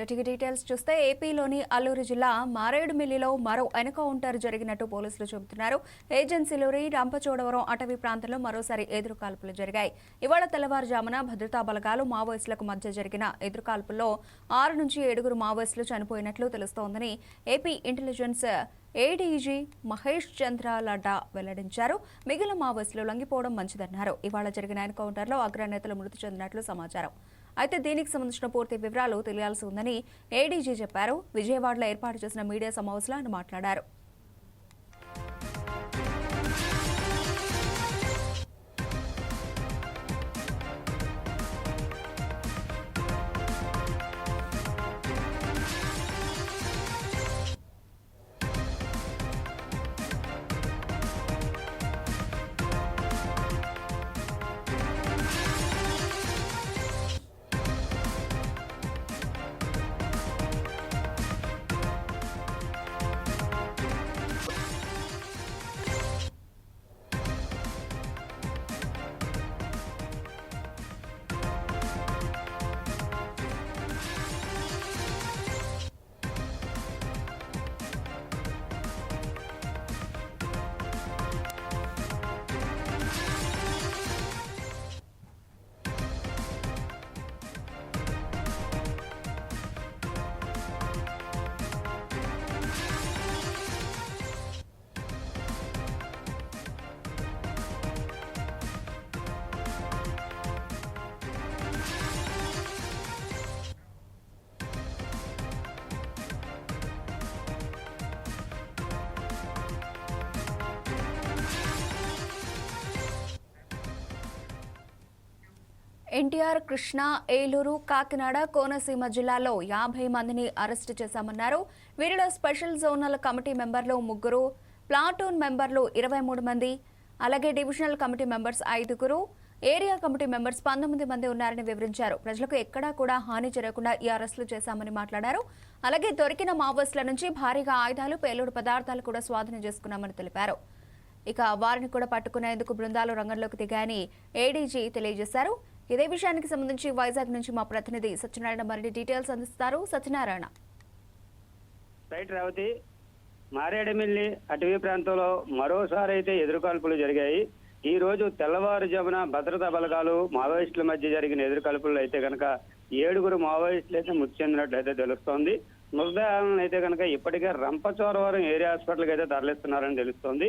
వీటికి డీటెయిల్స్ చూస్తే ఏపీలోని అల్లూరు జిల్లా మారేడుమిల్లిలో మరో ఎన్కౌంటర్ జరిగినట్టు పోలీసులు చెబుతున్నారు. ఏజెన్సీలోని రంపచోడవరం అటవీ ప్రాంతంలో మరోసారి ఎదురుకాల్పులు జరిగాయి. ఇవాళ తెల్లవారుజామున భద్రతా బలగాలు మావోయిస్టులకు మధ్య జరిగిన ఎదురుకాల్పుల్లో ఆరు నుంచి ఏడుగురు మావోయిస్టులు చనిపోయినట్లు తెలుస్తోందని AP intelligence ADG Mahesh Chandra Ladda వెల్లడించారు. మిగిలిన మావోయిస్టులు లొంగిపోవడం మంచిదన్నారు. ఇవాళ జరిగిన ఎన్కౌంటర్లో అగ్రనేతలు మృతి చెందినట్లు సమాచారం. అయితే దీనికి సంబంధించిన పూర్తి వివరాలు తెలియాల్సి ఉందని ఏడీజీ చెప్పారు. విజయవాడలో ఏర్పాటు చేసిన మీడియా సమావేశంలో ఆయన మాట్లాడారు. ఎన్టీఆర్ కృష్ణా ఏలూరు కాకినాడ కోనసీమ జిల్లాలో యాభై మందిని అరెస్టు చేశామన్నారు. వీరిలో స్పెషల్ జోనల్ కమిటీ మెంబర్లు ముగ్గురు ప్లాటూన్ మెంబర్లు ఇరవై మూడు మంది అలాగే డివిజనల్ కమిటీ మెంబర్స్ ఐదుగురు ఏరియా కమిటీ మెంబర్స్ పంతొమ్మిది మంది ఉన్నారని వివరించారు. ప్రజలకు ఎక్కడా కూడా హాని జరగకుండా ఈ అరెస్టులు చేశామని మాట్లాడారు. అలాగే దొరికిన మావోయిస్టుల నుంచి భారీగా ఆయుధాలు పేలుడు పదార్థాలు కూడా స్వాధీనం చేసుకున్నామని తెలిపారు. ఇక వారిని కూడా పట్టుకునేందుకు బృందాలు రంగంలోకి దిగాయని ఏడీజీ తెలియజేశారు. ఇదే విషయానికి సంబంధించి వైజాగ్ నుంచి మా ప్రతినిధి సత్యనారాయణ మరిన్ని డీటెయిల్స్ అందిస్తారు. సత్యనారాయణ. రైట్ రేవతి. మారేడుమిల్లి అటవీ ప్రాంతంలో మరోసారి అయితే ఎదురుకాల్పులు జరిగాయి. ఈ రోజు తెల్లవారుజామున భద్రతా బలగాలు మావోయిస్టుల మధ్య జరిగిన ఎదురుకాల్పుల్లో అయితే కనుక ఏడుగురు మావోయిస్టులు అయితే మృతి చెందినట్లయితే తెలుస్తోంది. మృతదేహాలను అయితే కనుక ఇప్పటికే రంపచోరవరం ఏరియా హాస్పిటల్కి అయితే తరలిస్తున్నారని తెలుస్తోంది.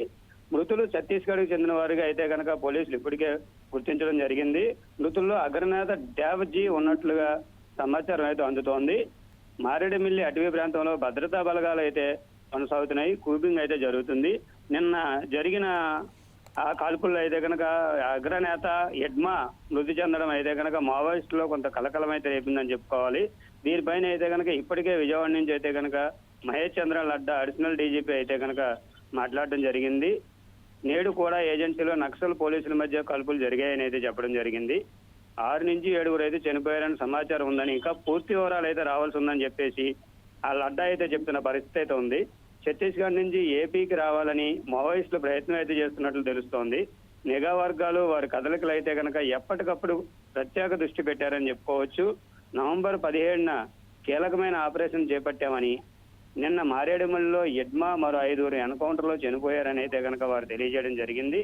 మృతులు ఛత్తీస్గఢ్కి చెందిన వారికి అయితే కనుక పోలీసులు ఇప్పటికే గుర్తించడం జరిగింది. మృతుల్లో అగ్రనేత డ్యావ్జీ ఉన్నట్లుగా సమాచారం అయితే అందుతోంది. మారేడుమిల్లి అటవీ ప్రాంతంలో భద్రతా బలగాలు అయితే కొనసాగుతున్నాయి. కూపింగ్ అయితే జరుగుతుంది. నిన్న జరిగిన ఆ కాల్పుల్లో అయితే కనుక అగ్రనేత ఎడ్మా మృతి చెందడం అయితే కనుక మావోయిస్టులో కొంత కలకలం అయితే రేపిందని చెప్పుకోవాలి. దీనిపైన అయితే కనుక ఇప్పటికే విజయవాడ నుంచి అయితే కనుక మహేష్ చంద్ర లడ్డా అడిషనల్ డీజీపీ అయితే కనుక మాట్లాడడం జరిగింది. నేడు కూడా ఏజెన్సీలో నక్సల్ పోలీసుల మధ్య కాల్పులు జరిగాయని అయితే చెప్పడం జరిగింది. ఆరు నుంచి ఏడుగురు అయితే చనిపోయారని సమాచారం ఉందని ఇంకా పూర్తి వివరాలు అయితే రావాల్సి ఉందని చెప్పేసి ఆ లడ్డా అయితే చెప్తున్న పరిస్థితి అయితే ఉంది. ఛత్తీస్గఢ్ నుంచి ఏపీకి రావాలని మావోయిస్టులు ప్రయత్నం అయితే చేస్తున్నట్లు తెలుస్తోంది. నిఘా వర్గాలు వారి కదలికలు అయితే కనుక ఎప్పటికప్పుడు ప్రత్యేక దృష్టి పెట్టారని చెప్పుకోవచ్చు. నవంబర్ పదిహేడున కీలకమైన ఆపరేషన్ చేపట్టామని నిన్న మారేడుమల్లిలో యడ్మా మరో ఐదుగురు ఎన్కౌంటర్లో చనిపోయారని అయితే కనుక వారు తెలియజేయడం జరిగింది.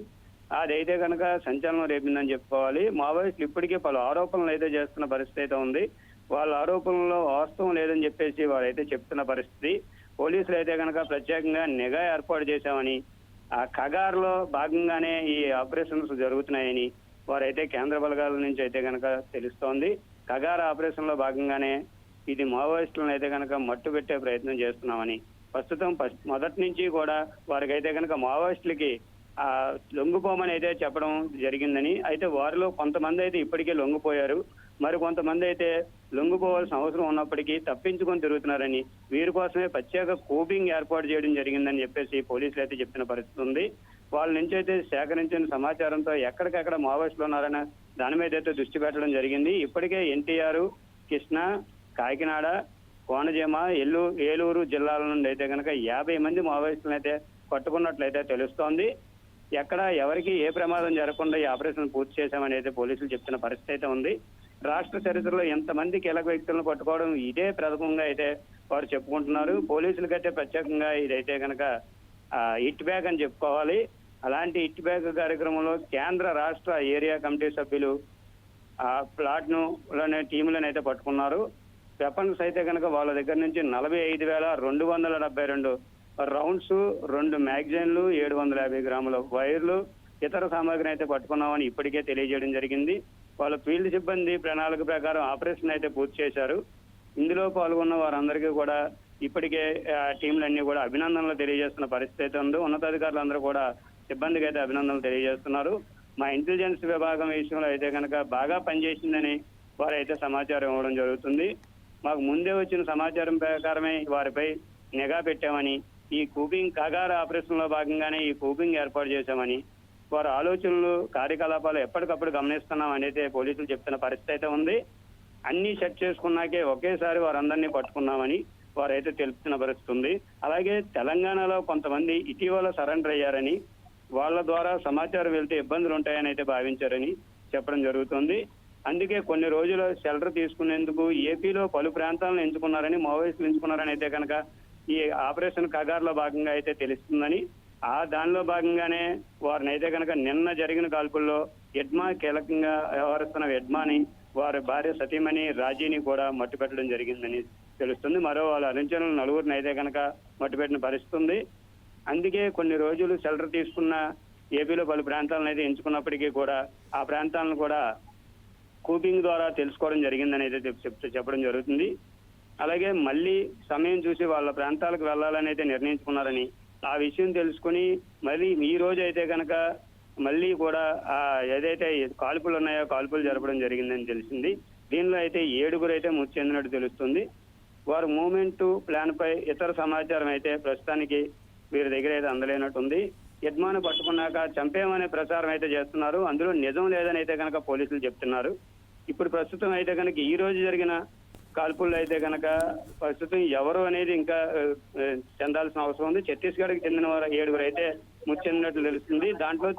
అదైతే కనుక సంచలనం రేపిందని చెప్పుకోవాలి. మావోయిస్టులు ఇప్పటికే పలు ఆరోపణలు అయితే చేస్తున్న పరిస్థితి అయితే ఉంది. వాళ్ళ ఆరోపణల్లో వాస్తవం లేదని చెప్పేసి వారైతే చెప్తున్న పరిస్థితి. పోలీసులు అయితే కనుక ప్రత్యేకంగా నిఘా ఏర్పాటు చేశామని ఆ కగార్లో భాగంగానే ఈ ఆపరేషన్స్ జరుగుతున్నాయని వారైతే కేంద్ర బలగాల నుంచి అయితే కనుక తెలుస్తోంది. కగార్ ఆపరేషన్లో భాగంగానే ఇది మావోయిస్టులను అయితే కనుక మట్టు పెట్టే ప్రయత్నం చేస్తున్నామని ప్రస్తుతం ఫస్ట్ మొదటి నుంచి కూడా వారికైతే కనుక మావోయిస్టులకి ఆ లొంగిపోమని అయితే చెప్పడం జరిగిందని అయితే వారిలో కొంతమంది అయితే ఇప్పటికే లొంగిపోయారు. మరి కొంతమంది అయితే లొంగిపోవాల్సిన అవసరం ఉన్నప్పటికీ తప్పించుకొని తిరుగుతున్నారని వీరి కోసమే ప్రత్యేక కూపింగ్ ఏర్పాటు చేయడం జరిగిందని చెప్పేసి పోలీసులు అయితే చెప్పిన పరిస్థితి ఉంది. వాళ్ళ నుంచి అయితే సేకరించిన సమాచారంతో ఎక్కడికెక్కడ మావోయిస్టులు ఉన్నారని దాని మీద అయితే దృష్టి పెట్టడం జరిగింది. ఇప్పటికే ఎన్టీఆర్ కృష్ణ కాకినాడ కోనజీమ ఎల్లు ఏలూరు జిల్లాల నుండి అయితే కనుక యాభై మంది మావోయిస్టులను అయితే పట్టుకున్నట్లయితే తెలుస్తోంది. ఎక్కడ ఎవరికి ఏ ప్రమాదం జరగకుండా ఈ ఆపరేషన్ పూర్తి చేశామని అయితే పోలీసులు చెప్తున్న పరిస్థితి అయితే ఉంది. రాష్ట్ర చరిత్రలో ఎంతమంది కీలక వ్యక్తులను పట్టుకోవడం ఇదే ప్రథమంగా అయితే వారు చెప్పుకుంటున్నారు. పోలీసులకైతే ప్రత్యేకంగా ఇదైతే కనుక ఇట్ బ్యాగ్ అని చెప్పుకోవాలి. అలాంటి ఇట్ బ్యాగ్ కార్యక్రమంలో కేంద్ర రాష్ట్ర ఏరియా కమిటీ సభ్యులు ఆ ప్లాట్ను టీములను అయితే పట్టుకున్నారు. వెపన్స్ అయితే కనుక వాళ్ళ దగ్గర నుంచి నలభై ఐదు వేల రెండు వందల డెబ్బై రెండు రౌండ్స్ రెండు మ్యాగజైన్లు ఏడు వందల యాభై గ్రాముల వైర్లు ఇతర సామాగ్రిని అయితే పట్టుకున్నామని ఇప్పటికే తెలియజేయడం జరిగింది. వాళ్ళ ఫీల్డ్ సిబ్బంది ప్రణాళిక ప్రకారం ఆపరేషన్ అయితే పూర్తి చేశారు. ఇందులో పాల్గొన్న వారందరికీ కూడా ఇప్పటికే ఆ, టీంలన్నీ కూడా అభినందనలు తెలియజేస్తున్న పరిస్థితి అయితే ఉంది. ఉన్నతాధికారులందరూ కూడా సిబ్బందికి అయితే అభినందనలు తెలియజేస్తున్నారు. మా ఇంటెలిజెన్స్ విభాగం విషయంలో అయితే కనుక బాగా పనిచేసిందని వారైతే సమాచారం ఇవ్వడం జరుగుతుంది. మాకు ముందే వచ్చిన సమాచారం ప్రకారమే వారిపై నిఘా పెట్టామని ఈ కూపింగ్ కాగార ఆపరేషన్లో భాగంగానే ఈ కూపింగ్ ఏర్పాటు చేశామని వారి ఆలోచనలు కార్యకలాపాలు ఎప్పటికప్పుడు గమనిస్తున్నాం అనేది పోలీసులు చెప్తున్న పరిస్థితి అయితే ఉంది. అన్ని సెట్ చేసుకున్నాకే ఒకేసారి వారందరినీ పట్టుకున్నామని వారైతే తెలుపుతున్న పరిస్థితి ఉంది. అలాగే తెలంగాణలో కొంతమంది ఇటీవల సరెండర్ అయ్యారని వాళ్ళ ద్వారా సమాచారం వెళ్తే ఇబ్బందులు ఉంటాయని అయితే భావించారని చెప్పడం జరుగుతుంది. అందుకే కొన్ని రోజులు షెల్టర్ తీసుకునేందుకు ఏపీలో పలు ప్రాంతాలను ఎంచుకున్నారని మావోయిస్టులు ఎంచుకున్నారని అయితే కనుక ఈ ఆపరేషన్ కగార్లో భాగంగా అయితే తెలుస్తుందని. ఆ దానిలో భాగంగానే వారిని అయితే కనుక నిన్న జరిగిన కాల్పుల్లో ఎడ్మా కీలకంగా వ్యవహరిస్తున్న ఎడ్మాని వారి భార్య సతీమణి రాజీని కూడా మట్టుపెట్టడం జరిగిందని తెలుస్తుంది. మరో వాళ్ళ అనుచరులు నలుగురిని అయితే కనుక మట్టుపెట్టిన పరిస్థితి ఉంది. అందుకే కొన్ని రోజులు షెల్టర్ తీసుకున్న ఏపీలో పలు ప్రాంతాలను అయితే ఎంచుకున్నప్పటికీ కూడా ఆ ప్రాంతాలను కూడా కూపింగ్ ద్వారా తెలుసుకోవడం జరిగిందని అయితే చెప్- చెప్పడం జరుగుతుంది. అలాగే మళ్ళీ సమయం చూసి వాళ్ళ ప్రాంతాలకు వెళ్ళాలని అయితే నిర్ణయించుకున్నారని ఆ విషయం తెలుసుకుని మళ్ళీ ఈ రోజు అయితే కనుక మళ్ళీ కూడా ఆ ఏదైతే కాల్పులు ఉన్నాయో కాల్పులు జరపడం జరిగిందని తెలిసింది. దీనిలో అయితే ఏడుగురు అయితే మృతి చెందినట్టు తెలుస్తుంది. వారు మూమెంట్ ప్లాన్ పై ఇతర సమాచారం అయితే ప్రస్తుతానికి వీరి దగ్గర అయితే అందలేనట్టుంది. యజమాని పట్టుకున్నాక చంపేమనే ప్రచారం అయితే చేస్తున్నారు. అందులో నిజం లేదని అయితే కనుక పోలీసులు చెప్తున్నారు. ఇప్పుడు ప్రస్తుతం అయితే కనుక ఈ రోజు జరిగిన కాల్పుల్లో అయితే కనుక ప్రస్తుతం ఎవరు అనేది ఇంకా చెందాల్సిన అవసరం ఉంది. ఛత్తీస్గఢ్కి చెందిన వారు ఏడుగురు అయితే మృతి చెందినట్లు తెలుస్తుంది. దాంట్లో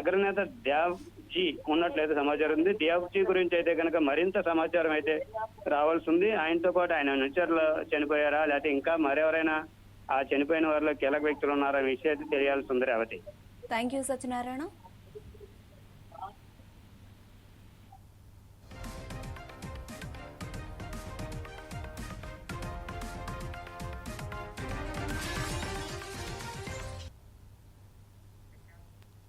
అగ్రనేత దేవ్జీ ఉన్నట్లయితే సమాచారం ఉంది. దేవ్జీ గురించి అయితే కనుక మరింత సమాచారం అయితే రావాల్సి ఉంది. ఆయనతో పాటు ఆయన అనుచరులు చనిపోయారా? లేకపోతే ఇంకా మరెవరైనా ఆ చనిపోయిన వారిలో కీలక వ్యక్తులు ఉన్నారా? విషయం అయితే తెలియాల్సి ఉంది రేవతి. Thank you Satyanarayana